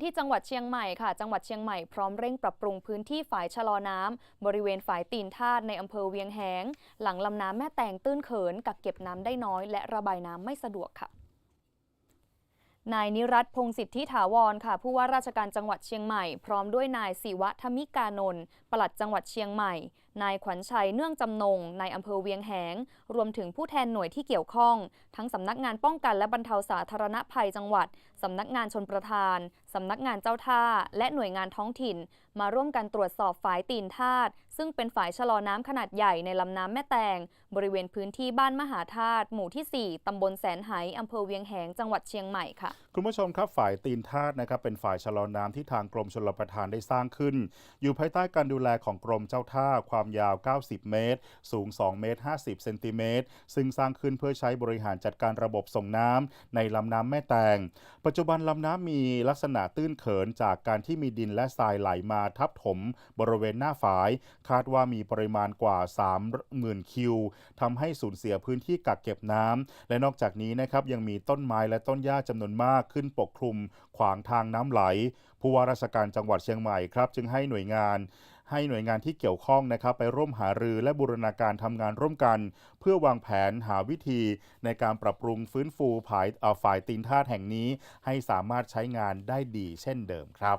ที่จังหวัดเชียงใหม่ค่ะ จังหวัดเชียงใหม่พร้อมเร่งปรับปรุงพื้นที่ฝ่ายชะลอน้ำบริเวณฝ่ายตีนทาในอำเภอเวียงแหง หลังลำน้ำแม่แตงตื้นเขิน กักเก็บน้ำได้น้อย และระบายน้ำไม่สะดวกค่ะนายนิรัตพงศิทธิถาวรค่ะ ผู้ว่าราชการจังหวัดเชียงใหม่ พร้อมด้วยนายศิวะธมิกานนท์ปลัดจังหวัดเชียงใหม่นายขวัญชัยเนื่องจำนงนายอำเภอเวียงแหง รวมถึงผู้แทนหน่วยที่เกี่ยวข้อง ทั้งสำนักงานป้องกันและบรรเทาสาธารณภัยจังหวัด สำนักงานชนประทาน สำนักงานเจ้าท่า และหน่วยงานท้องถิ่น มาร่วมกันตรวจสอบฝายตีนทาดซึ่งเป็นฝายชะลอน้ำขนาดใหญ่ในลำน้ำแม่แตง บริเวณพื้นที่บ้านมหาธาตุหมู่ที่ 4 ตำบลแสนไหอำเภอเวียงแหง จังหวัดเชียงใหม่ค่ะ คุณผู้ชมครับฝ่ายตีนทาดนะครับเป็นฝ่ายชะลอน้ำที่ทางกรมชลประทานได้สร้างขึ้น อยู่ภายใต้การดูแลของกรมเจ้าท่าความความยาว 90 เมตร สูง 2 เมตร 50 เซนติเมตร ซึ่งสร้างขึ้นเพื่อใช้บริหารจัดการระบบส่งน้ำในลำน้ำแม่แตง ปัจจุบันลำน้ำมีลักษณะตื้นเขินจากการที่มีดินและทรายไหลมาทับถมบริเวณหน้าฝาย คาดว่ามีปริมาณกว่า 30,000 คิวทำให้สูญเสียพื้นที่กักเก็บน้ำและนอกจากนี้นะครับยังมีต้นไม้และต้นหญ้าจำนวนมากขึ้นปกคลุมขวางทางน้ำไหลผู้ว่าราชการจังหวัดเชียงใหม่ครับ จึงให้หน่วยงาน ให้หน่วยงานที่เกี่ยวข้องนะครับไปร่วมหารือและบูรณาการทำงานร่วมกัน เพื่อวางแผนหาวิธีในการปรับปรุงฟื้นฟูผายฝ่ายตีนทาดแห่งนี้ ให้สามารถใช้งานได้ดีเช่นเดิมครับ